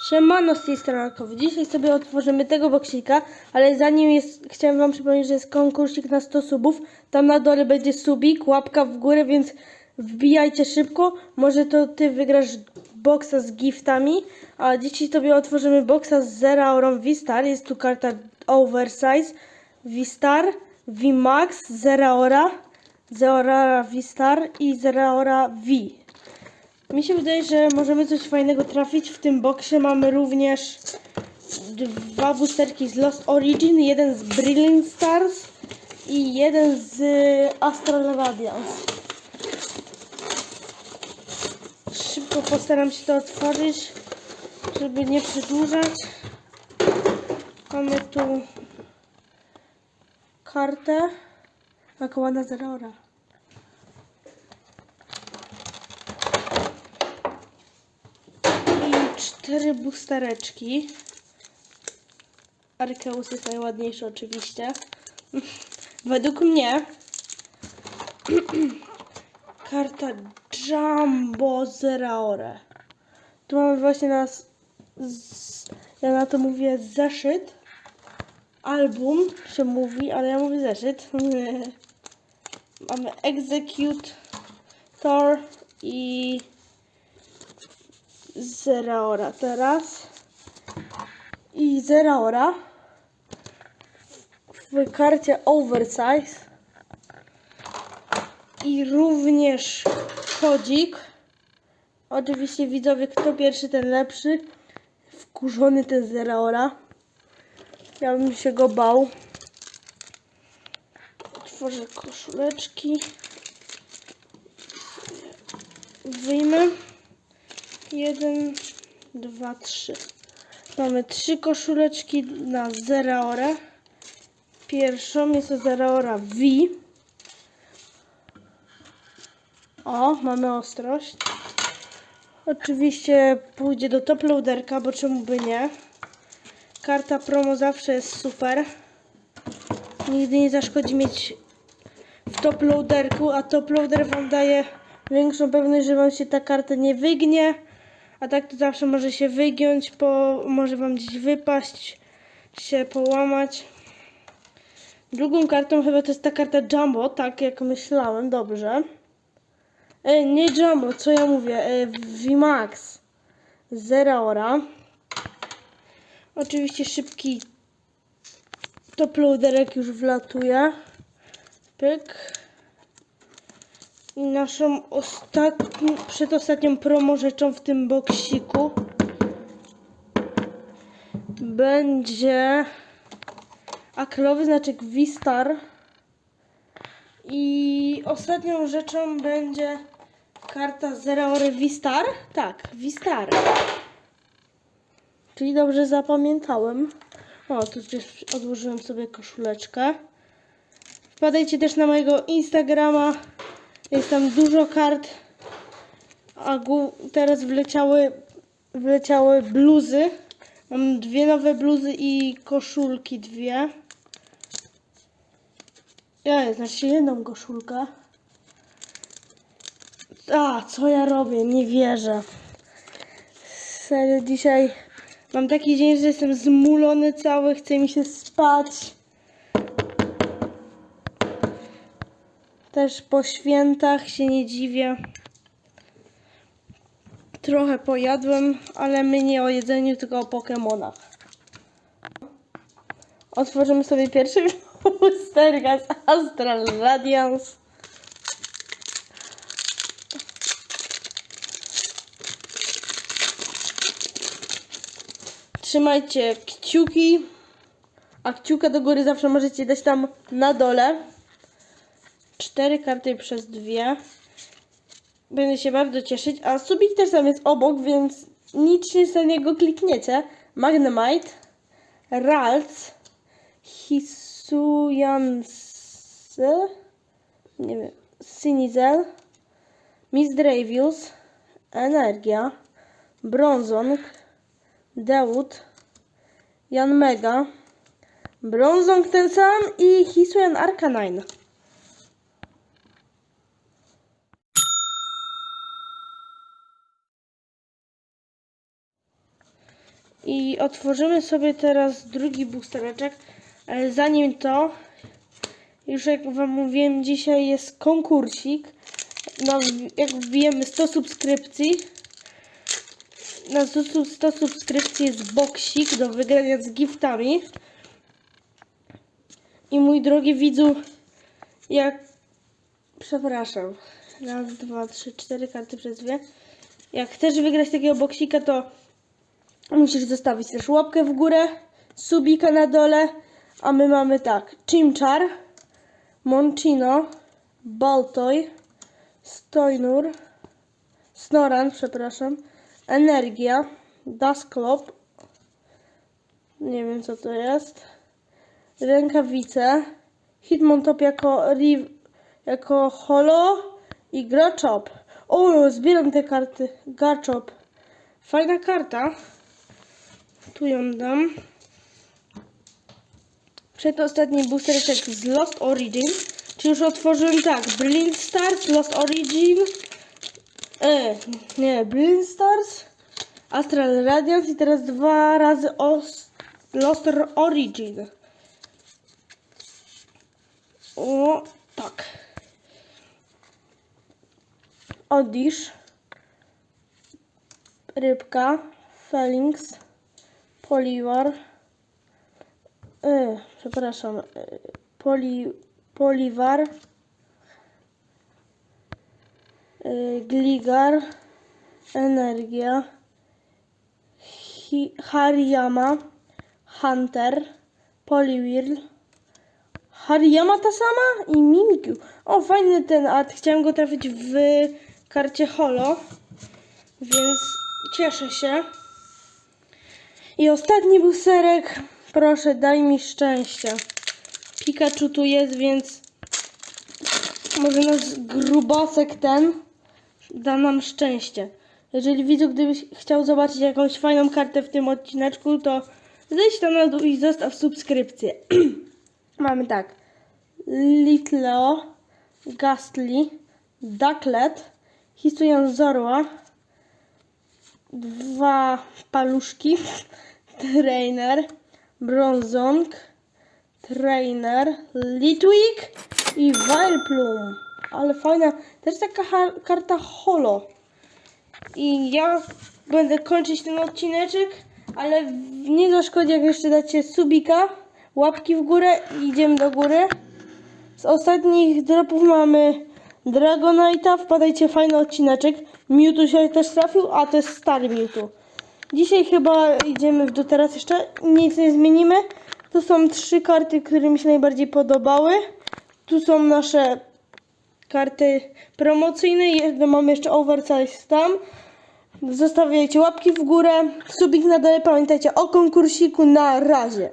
Siemano z tej strony. Dzisiaj sobie otworzymy tego boksika, ale zanim jest, chciałem wam przypomnieć, że jest konkursik na 100 subów. Tam na dole będzie subik, łapka w górę, więc wbijajcie szybko. Może to ty wygrasz boksa z giftami, a dzisiaj sobie otworzymy boksa z Zeraorą V-Star. Jest tu karta Oversize V-Star, V-Max, Zeraora, Zeraora V-Star i Zeraora V. Mi się wydaje, że możemy coś fajnego trafić. W tym boksie mamy również dwa boosterki z Lost Origin, jeden z Brilliant Stars i jeden z Astral Radiance. Szybko postaram się to otworzyć, żeby nie przedłużać. Mamy tu kartę Nakłada Zerora. I cztery boostereczki. Arkeus jest najładniejszy oczywiście. Według mnie karta Jumbo Zeraore. Tu mamy właśnie nas ja na to mówię zeszyt. Album się mówi, ale ja mówię zeszyt. mamy Executor i Zeraora teraz. I Zeraora w karcie Oversize. I również kodzik. Oczywiście widzowie, kto pierwszy, ten lepszy. Wkurzony ten Zeraora. Ja bym się go bał. Otworzę koszuleczki. Wyjmę. Jeden, dwa, trzy. Mamy trzy koszuleczki na Zeraorę. Pierwszą jest to Zeraora V. O, mamy ostrość. Oczywiście pójdzie do top loaderka, bo czemu by nie. Karta promo zawsze jest super. Nigdy nie zaszkodzi mieć w top loaderku, a top loader wam daje większą pewność, że wam się ta karta nie wygnie. A tak to zawsze może się wygiąć, po, może wam gdzieś wypaść, się połamać. Drugą kartą chyba to jest ta karta Jumbo, tak jak myślałem, dobrze. E, nie Jumbo, co ja mówię? E, VMAX. Zeraora. Oczywiście szybki top loaderek już wlatuje. Pyk. I naszą ostatnią, przedostatnią promo rzeczą w tym boksiku będzie akrylowy znaczek V-Star. I ostatnią rzeczą będzie karta Zeraore V-Star. Tak, V-Star. Czyli dobrze zapamiętałem. O, tu też odłożyłem sobie koszuleczkę. Wpadajcie też na mojego Instagrama. Jest tam dużo kart. A teraz wleciały, wleciały bluzy. Mam dwie nowe bluzy i koszulki dwie. Ja, znaczy jedną koszulkę. A, co ja robię? Nie wierzę. Serio, dzisiaj mam taki dzień, że jestem zmulony cały, chce mi się spać. Też po świętach się nie dziwię. Trochę pojadłem, ale my nie o jedzeniu, tylko o Pokemonach. Otworzymy sobie pierwszy boosterka z Astral Radiance. Trzymajcie kciuki, a kciuka do góry zawsze możecie dać tam na dole. Cztery karty przez dwie. Będę się bardzo cieszyć. A subik też tam jest obok, więc nic nie za niego klikniecie. Magnemite, Ralts, Hisuyanse, nie wiem, Sinizel, Misdravius, Energia, Bronzong, Dewood, Jan Mega, Bronzong ten sam i Hisuian Arcanine. I otworzymy sobie teraz drugi boostereczek, ale zanim to, już jak Wam mówiłem, dzisiaj jest konkursik. No, jak wbijemy 100 subskrypcji, na 100, 100 subskrypcji jest boksik do wygrania z giftami. I mój drogi widzu, jak... Przepraszam. Raz, dwa, trzy, cztery karty przez dwie. Jak chcesz wygrać takiego boksika, to musisz zostawić też łapkę w górę, subika na dole, a my mamy tak, Chimchar, Monchino, Baltoy, Stoinur, Snoran, przepraszam, Energia, Dusclop, nie wiem co to jest, Rękawice, Hitmontop jako, jako holo i Grachop. O, zbieram te karty, Garchop. Fajna karta. Tu ją dam. Przedostatni boostereczek z Lost Origin. Czy już otworzyłem tak? Brilliant Stars, Lost Origin. E, nie, Brilliant Stars. Astral Radiance i teraz dwa razy os, Lost Origin. O, tak. Odish. Rybka. Felix. Poliwar. E, przepraszam. E, poli, poliwar. E, gligar. Energia. Hi, Hariyama. Hunter. Poliwhirl. Hariyama ta sama i Mimikyu. O, fajny ten art. Chciałem go trafić w karcie holo. Więc cieszę się. I ostatni buserek. Proszę, daj mi szczęście. Pikachu tu jest, więc może nasz grubasek ten da nam szczęście. Jeżeli widzu, gdybyś chciał zobaczyć jakąś fajną kartę w tym odcineczku, to zejdź tam na dół i zostaw subskrypcję. Mamy tak. Litleo, Gastly, Ducklet, Hisuian Zorła, dwa paluszki, trainer, Bronzong, trainer, Litwick i Wileplum. Ale fajna, też taka karta holo. I ja będę kończyć ten odcineczek, ale nie zaszkodzi jak jeszcze dacie subika, łapki w górę i idziemy do góry. Z ostatnich dropów mamy Dragonite'a, wpadajcie fajny odcineczek. Mewtwo się też trafił, a to jest stary Mewtwo. Dzisiaj chyba idziemy w dół teraz jeszcze, nic nie zmienimy. Tu są trzy karty, które mi się najbardziej podobały. Tu są nasze karty promocyjne, jedno mamy jeszcze oversize tam. Zostawiajcie łapki w górę, subik na dole, pamiętajcie o konkursiku, na razie.